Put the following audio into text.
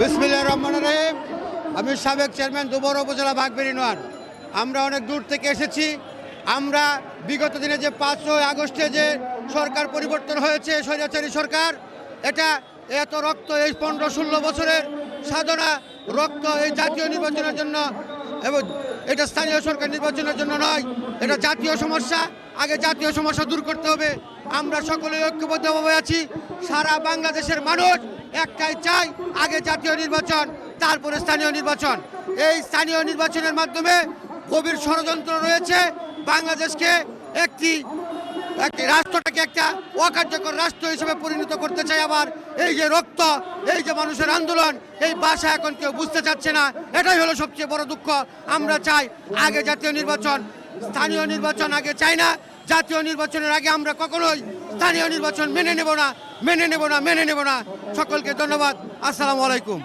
বিসমিল্লাহ রহমান রহিম। আমি সাবেক চেয়ারম্যান দুবর উপজেলা বাগবেরি নোয়ার আমরা অনেক দূর থেকে এসেছি। আমরা বিগত দিনে যে পাঁচই আগস্টে যে সরকার পরিবর্তন হয়েছে, স্বৈরাচারী সরকার, এটা এত রক্ত এই পনেরো ষোলো বছরের সাধনা, রক্ত এই জাতীয় নির্বাচনের জন্য এবং এটা স্থানীয় সরকার নির্বাচনের জন্য নয়, এটা জাতীয় সমস্যা। আগে জাতীয় সমস্যা দূর করতে হবে। আমরা সকলে ঐক্যবদ্ধভাবে আছি। সারা বাংলাদেশের মানুষ একটাই চাই, আগে জাতীয় নির্বাচন, তারপরে স্থানীয় নির্বাচন। এই স্থানীয় নির্বাচনের মাধ্যমে গভীর ষড়যন্ত্র রয়েছে বাংলাদেশকে একটি একটি রাষ্ট্রটাকে একটা অকার্যকর রাষ্ট্র হিসেবে পরিণত করতে চাই আবার। এই যে রক্ত, এই যে মানুষের আন্দোলন, এই ভাষা এখন কেউ বুঝতে চাচ্ছে না। এটাই হলো সবচেয়ে বড় দুঃখ। আমরা চাই আগে জাতীয় নির্বাচন, স্থানীয় নির্বাচন আগে চাই না জাতীয় নির্বাচনের আগে আমরা কখনোই স্থানীয় নির্বাচন মেনে নেব না, মেনে নেব না, মেনে নেব না। সকলকে ধন্যবাদ। আসসালামু আলাইকুম।